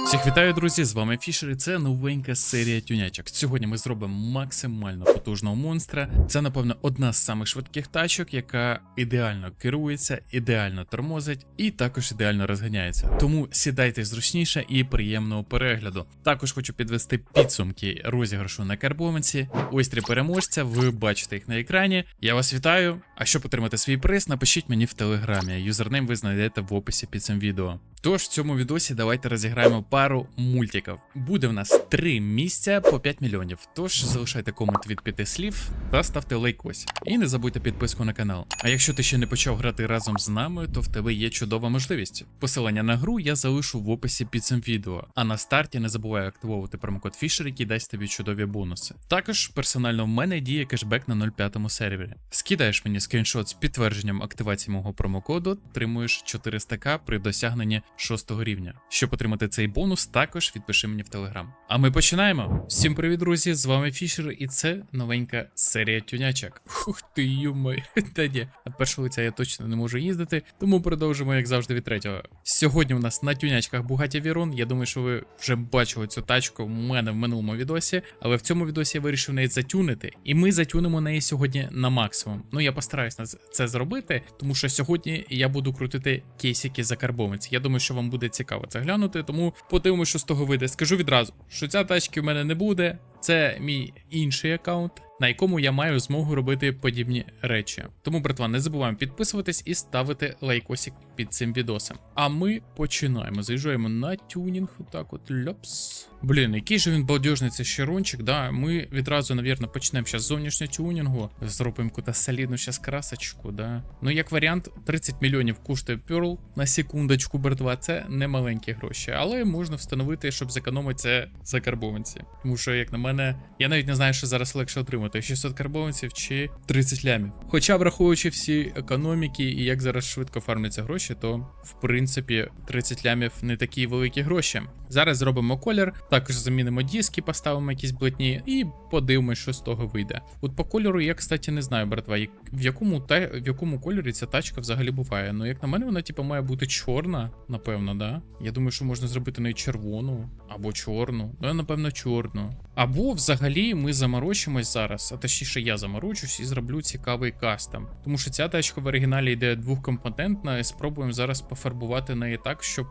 Всіх вітаю, друзі! З вами Фішер і це новенька серія тюнячок. Сьогодні ми зробимо максимально потужного монстра. Це, напевно, одна з самих швидких тачок, яка ідеально керується, ідеально тормозить і також ідеально розганяється. Тому сідайте зручніше і приємного перегляду. Також хочу підвести підсумки розіграшу на карбованці. Ось три переможця. Ви бачите їх на екрані. Я вас вітаю. А щоб отримати свій приз, напишіть мені в телеграмі. Юзернейм ви знайдете в описі під цим відео. Тож в цьому відосі давайте розіграємо пару мультиків. Буде в нас три місця по 5 мільйонів. Тож залишайте комент від п'яти слів та ставте лайкось. І не забудьте підписку на канал. А якщо ти ще не почав грати разом з нами, то в тебе є чудова можливість. Посилання на гру я залишу в описі під цим відео. А на старті не забувай активовувати промокод Fisher, який дасть тобі чудові бонуси. Також персонально в мене діє кешбек на 05 сервері. Скидаєш мені скріншот з підтвердженням активації мого промокоду, отримуєш 400к при досягненні 6 рівня. Щоб отримати цей бонус, також відпиши мені в телеграм. А ми починаємо. Всім привіт, друзі! З вами Фішер, і це новенька серія тюнячок. Ух ти, юмой. Та ні, від першого лиця я точно не можу їздити, тому продовжимо, як завжди, від третього. Сьогодні у нас на тюнячках Bugatti Veyron. Я думаю, що ви вже бачили цю тачку в мене в минулому відосі, але в цьому відосі я вирішив неї затюнити, і ми затюнимо неї сьогодні на максимум. Ну я постараюсь це зробити, тому що сьогодні я буду крутити кейсики закарбованці. Я думаю, що вам буде цікаво це глянути, тому подивимося, що з того вийде. Скажу відразу, що ця тачки в мене не буде. Це мій інший аккаунт, на якому я маю змогу робити подібні речі. Тому, братва, не забуваємо підписуватись і ставити лайкосик під цим відосом. А ми починаємо. Заїжджаємо на тюнінг. Отак от ляпс. Блін, який же він балдежний цей щерончик, да. Ми відразу, навірно, почнемо з зовнішнього тюнінгу. Зробимо якусь солідну зараз красочку, да. Ну, як варіант, 30 мільйонів коштує Pearl на секундочку, братва. Це не маленькі гроші, але можна встановити, щоб зекономити це за карбованці. Тому що, як на мене, я навіть не знаю, що зараз легше отримати: 600 карбованців чи 30 лямів. Хоча, враховуючи всі економіки і як зараз швидко фармляться гроші, то в принципі 30 лямів не такі великі гроші. Зараз зробимо колір, також замінимо диски, поставимо якісь блатні і подивимось, що з того вийде. От по кольору я, кстати, не знаю, братва, в якому та в якому кольорі ця тачка взагалі буває. Ну, як на мене, вона типу має бути чорна, напевно, да? Я думаю, що можна зробити неї червону або чорну. Ну, я, напевно, чорну. Або взагалі ми заморочимось зараз, а точніше я заморочусь і зроблю цікавий кастом. Тому що ця тачка в оригіналі йде двохкомпонентна, і спробуємо зараз пофарбувати неї так, щоб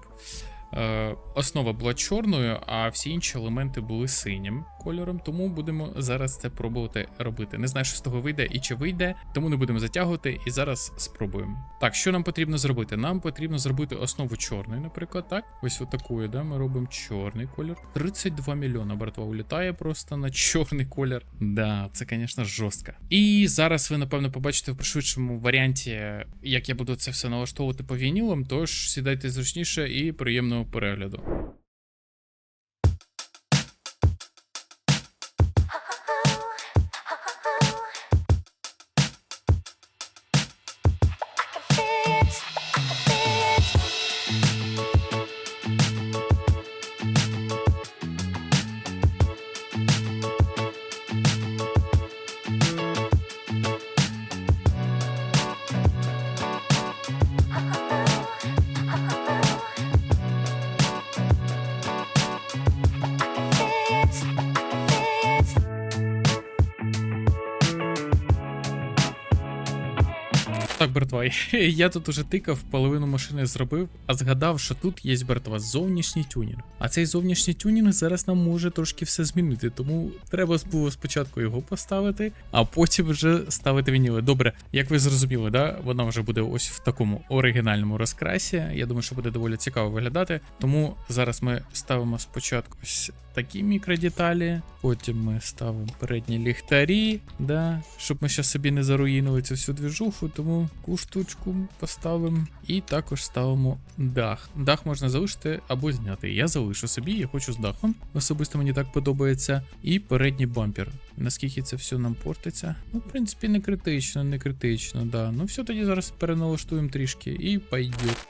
е, основа була чорною, а всі інші елементи були синім кольором. Тому будемо зараз це пробувати робити. Не знаю, що з того вийде і чи вийде, тому не будемо затягувати і зараз спробуємо. Так, що нам потрібно зробити? Нам потрібно зробити основу чорної, наприклад, так. Ось отакою, да, ми робимо чорний колір. 32 мільйона, братва, улітає просто на чорний колір. Да, це, звісно, жорстко. І зараз ви, напевно, побачите в пришвидшому варіанті, як я буду це все налаштовувати по вінілам, тож сідайте зручніше і приємного перегляду. Братва, я тут уже тикав, половину машини зробив, а згадав, що тут є, братва, зовнішній тюнінг. А цей зовнішній тюнінг зараз нам може трошки все змінити, тому треба було спочатку його поставити, а потім вже ставити вініли. Добре, як ви зрозуміли, да? вона вже буде ось в такому оригінальному розкрасі. Я думаю, що буде доволі цікаво виглядати. Тому зараз ми ставимо спочатку ось такі мікродеталі, потім ми ставимо передні ліхтарі, да, щоб ми ще собі не заруїнили цю всю двіжуху, тому таку штучку поставимо. І також ставимо дах. Дах можна залишити або зняти. Я залишу собі, я хочу з дахом. Особисто мені так подобається. І передній бампер. Наскільки це все нам портиться? Ну, в принципі, не критично, не критично, да. Ну все тоді зараз переналаштуємо трішки і пойдет.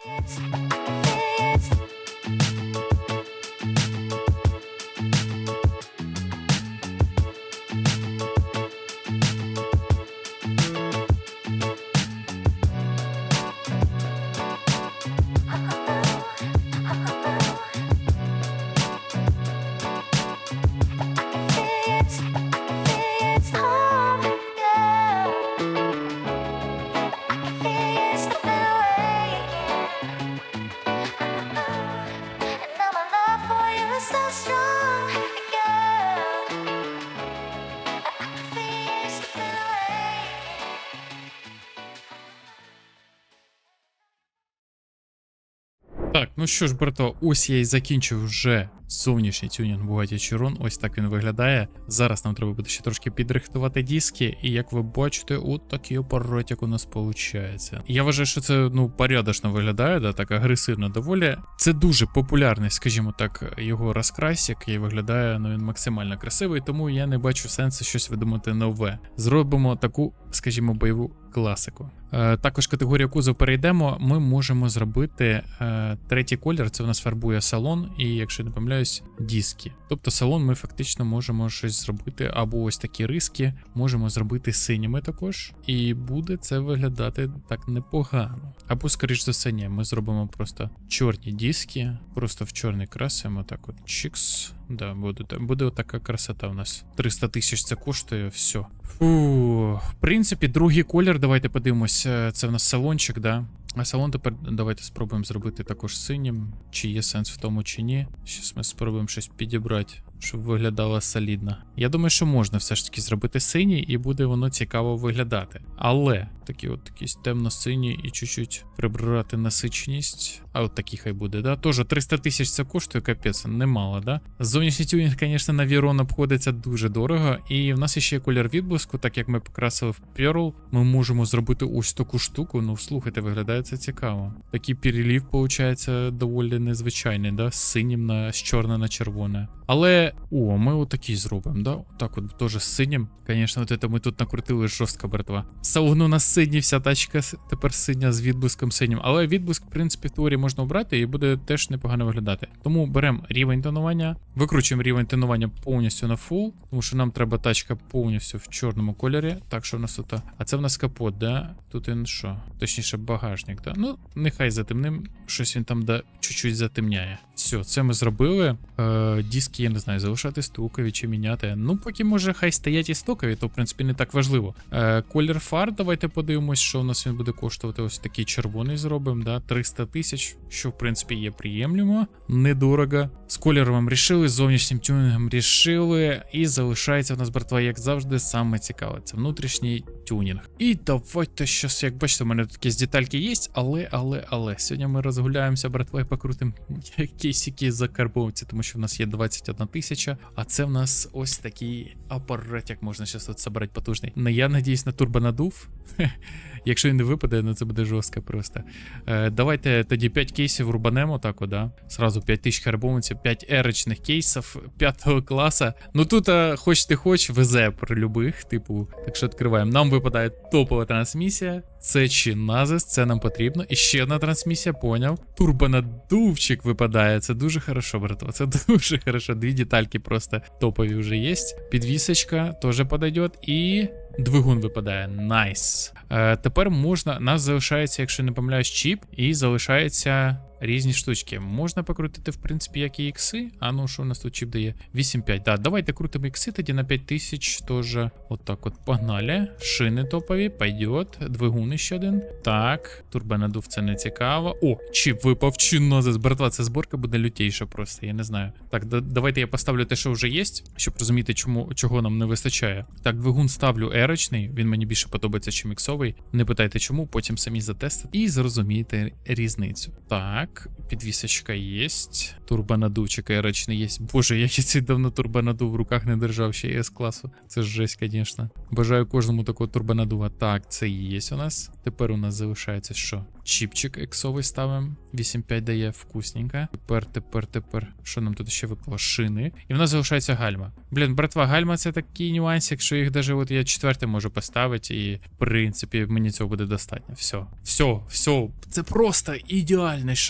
Так, ну що ж, брато, ось я і закінчив вже зовнішній тюнінг Bugatti Chiron. Ось так він виглядає. Зараз нам треба буде ще трошки підрихтувати диски, і як ви бачите, от такий апаратик у нас виходить. Я вважаю, що це ну порядочно виглядає, да, так агресивно доволі. Це дуже популярний, скажімо так, його розкрас, який виглядає ну він максимально красивий, тому я не бачу сенсу щось видумати нове. Зробимо таку, скажімо, бойову класику. Е, також категорію кузов перейдемо. Ми можемо зробити е, третій колір. Це у нас фарбує салон, і якщо не помиляюсь, диски. Тобто салон ми фактично можемо щось зробити, або ось такі риски можемо зробити синіми також. І буде це виглядати так непогано. Або, скоріш за все, ні, ми зробимо просто чорні диски, просто в чорний красимо, так от чікс. Да, буде, буде отака красота у нас. 300 тисяч це коштує, все. Фу, в принципі, другий колір, давайте подивимось. е, Це в нас салончик, да. А салон тепер давайте спробуємо зробити також синім. Чи є сенс в тому, чи ні. Щас ми спробуємо щось підібрати, щоб виглядало солідно. Я думаю, що можна все ж таки зробити синій, і буде воно цікаво виглядати. Але такі от якісь темно-сині і чуть-чуть прибрати насиченість. А от такі хай буде, да? Тоже 300 тисяч це коштує, капець, немало, да? Зовнішній тюнінг, звісно, на Вірон обходиться дуже дорого. І в нас ще є колір відблиску, так як ми покрасили в Pearl, ми можемо зробити ось таку штуку. Ну, слухайте, виглядає це цікаво. Такий перелів, виходить, доволі незвичайний, да? З синім на з чорне на червоне. Але, о, ми отакий зробимо, да? Так от теж з синім. Звісно, от це ми тут накрутили жорстко, братва. Салон у нас синій, вся тачка тепер синя з відблиском синім. Але відблиск, в принципі, в теорії можна обрати і буде теж непогано виглядати. Тому беремо рівень тонування, викручуємо рівень тонування повністю на full, тому що нам треба тачка повністю в чорному кольорі. Так, що в нас тут? А це в нас капот, да? Тут він що? Точніше, багажник, да? Ну, нехай затемним. Щось він там да, чуть-чуть затемняє. Все, це ми зробили. Е, диски, я не знаю, залишати стокові чи міняти. Ну, поки може хай стоять і стокові, то в принципі не так важливо. Е, колір фар, давайте подивимось, що у нас він буде коштувати. Ось такий червоний зробимо, да, 300 тисяч, що в принципі є приємлемо, недорого. З кольором рішили, з зовнішнім тюнінгом рішили. І залишається в нас, братва, як завжди, саме цікаве. Це внутрішній тюнінг. І давайте щас, як бачите, у мене тут якісь детальки є, але, але, але. Сьогодні ми розгуляємося, братва, і покрутимо кейсики закарбовці, тому що в нас є 21 тисяча, а це в нас ось такий апарат, як можна зараз от собрати потужний. Я надіюсь на турбонадув. Якщо він не випаде, ну це буде жорстко просто. Е, давайте тоді 5 кейсів рубанемо, так, да? Сразу 5 тисяч карбованців, 5 ерочних кейсів 5 класа. Ну тут, а, хоч ти хоч, везе при любих, типу, так що відкриваємо. Нам випадає топова трансмісія. Це чи назис, це нам потрібно. І ще одна трансмісія, поняв. Турбонадувчик випадає. Це дуже хорошо, братва. Це дуже хорошо. Дві детальки просто топові вже є. Підвісочка теж подойдет. І двигун випадає. Найс. Е, тепер можна. Нас залишається, якщо не помиляюсь, чіп, і залишається. Різні штучки. Можна покрутити, в принципі, як і ікси. А ну, що у нас тут чіп дає? 8.5. Да, давайте крутимо ікси тоді на 5000 теж. Отак от погнали. Шини топові, пойдет. Двигун ще один. Так, турбонадув це не цікаво. О, чіп випав чинозис. Братва, це зборка буде лютейша просто, я не знаю. Так, да, давайте я поставлю те, що вже є, щоб розуміти, чому, чого нам не вистачає. Так, двигун ставлю ерочний, він мені більше подобається, чим іксовий. Не питайте чому, потім самі затестите і зрозумієте різницю. Так, підвісочка є. Турбонадувчик ерочний є. Боже, я цей давно турбонадув в руках не держав ще С класу. Це ж жесть, звісно. Бажаю кожному такого турбонадува. Так, це є у нас. Тепер у нас залишається що? Чіпчик ексовий ставимо. 8.5 дає вкусненько. Тепер, тепер, тепер. Що нам тут ще випало? Шини. І в нас залишається гальма. Блін, братва, гальма це такий нюансик, що їх даже от я четверте можу поставити, і в принципі мені цього буде достатньо. Все, все, все. Це просто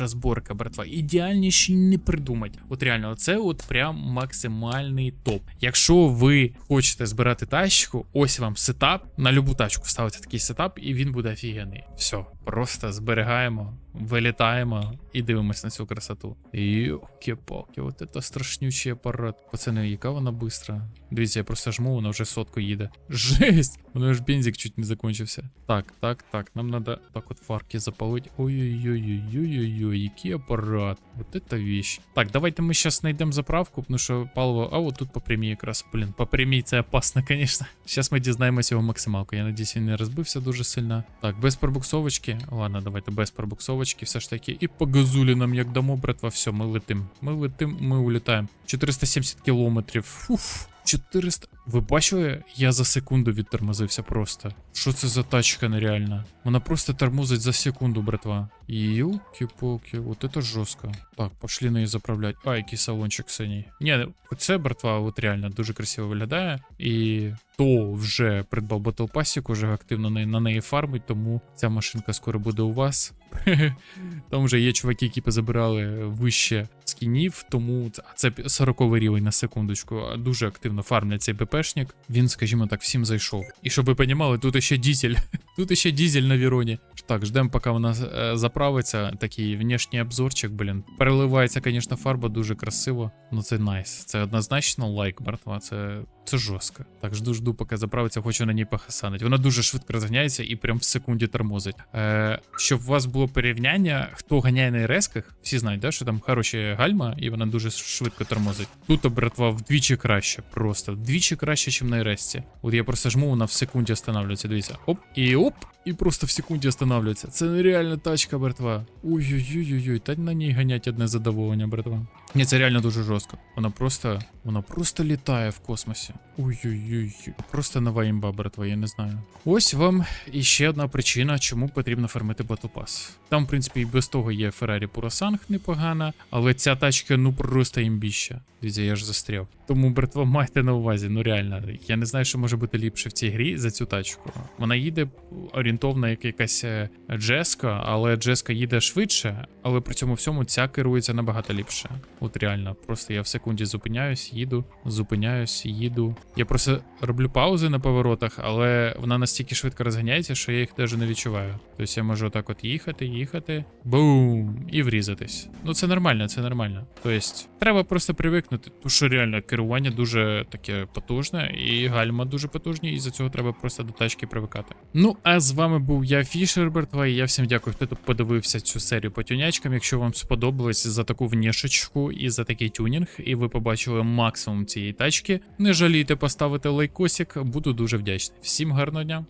ідеальніша зборка, братва. Ідеальніше не придумать. От реально, це от прям максимальний топ. Якщо ви хочете збирати тачку, ось вам сетап. На любу тачку ставиться такий сетап, і він буде офігенний. Все, просто зберігаємо, вилітаємо і дивимось на цю красоту. Йоки-палки, от це страшнючий апарат. Пацани, яка вона бистра. Дивіться, я просто жму, вона вже сотку їде. Жесть! Мене ж бензик чуть не закончився. Так, так, так. Нам треба так от фарки запалити. Ой-ой-ой-ой-ой-ой, який апарат. Вот это вещь. Так, давайте ми зараз знайдемо заправку, тому що паливо. А от тут по прямій якраз. Блін, по прямій це опасно, звісно. Зараз ми дізнаємося його максималку. Я надіюсь, він не розбився дуже сильно. Так, без пробуксовочки. Пробуксовочки. Ладно, давайте без пробуксовочки, все ж таки. І по газулі нам як дамо, братва, все, ми летим. Ми летим, ми улітаємо. 470 кілометрів. Фуф. 400. Ви бачили? Я за секунду відтормозився просто. Що це за тачка нереальна? Вона просто тормозить за секунду, братва. Юлки-поки, от это жорстко. Так, пошли неї заправлять. А, який салончик синій. Ні, це, братва, от реально дуже красиво виглядає. І то вже придбав Passик, уже активно на неї фармить, тому ця машинка скоро буде у вас. Там вже є чуваки, які позабирали вище скінів, тому це, а це 40 рівень на секундочку. Дуже активно фармлять цей БПшник. Він, скажімо так, всім зайшов. І щоб ви понімали, тут ще дізель. Тут ще дізель на Віроні. Так, ждемо, поки вона е, заправиться. Такий внешній обзорчик, блін. Переливається, звісно, фарба дуже красиво. Ну це найс. Це однозначно лайк, братва. Це, це жорстко. Так, жду, жду, поки заправиться, хочу на ній похасанить. Вона дуже швидко розганяється і прям в секунді тормозить. Е, щоб у вас було порівняння, хто ганяє на резках, всі знають, да, що там хороші гальма, і вона дуже швидко тормозить. Тут, братва, вдвічі краще. Просто вдвічі краще, ніж на резці. От я просто жму, вона в секунді останавливається. Дивіться, оп, і оп, і просто в секунді останавливається. Це нереальна тачка, братва. Ой-ой-ой-ой, та на ній ганять одне задоволення, братва. Ні, це реально дуже жорстко. Вона просто. Вона просто літає в космосі. Ой-ой-ой. Просто нова імба, братва, я не знаю. Ось вам іще одна причина, чому потрібно фармити Pass. Там, в принципі, і без того є Ferrari Purosang непогана, але ця тачка ну просто імбіща. Дивіться, я ж застряв. Тому, братва, майте на увазі, ну реально, я не знаю, що може бути ліпше в цій грі за цю тачку. Вона їде орієнтовно як якась е, джеска, але джеска їде швидше, але при цьому всьому ця керується набагато ліпше. От реально, просто я в секунді зупиняюсь, їду, зупиняюсь, їду. Я просто роблю паузи на поворотах, але вона настільки швидко розганяється, що я їх навіть не відчуваю. Тобто я можу отак от їхати, їхати, бум, і врізатись. Ну це нормально, це нормально. Тобто, треба просто привикнути, тому що реально керування дуже таке потужне, і гальма дуже потужні, і за цього треба просто до тачки привикати. Ну, а з вами був я, Фішер Бертва, і я всім дякую, хто подивився цю серію по тюнячкам. Якщо вам сподобалось за таку внішечку і за такий тюнінг, і ви побачили максимум цієї тачки, не жалійте поставити лайкосик, буду дуже вдячний. Всім гарного дня!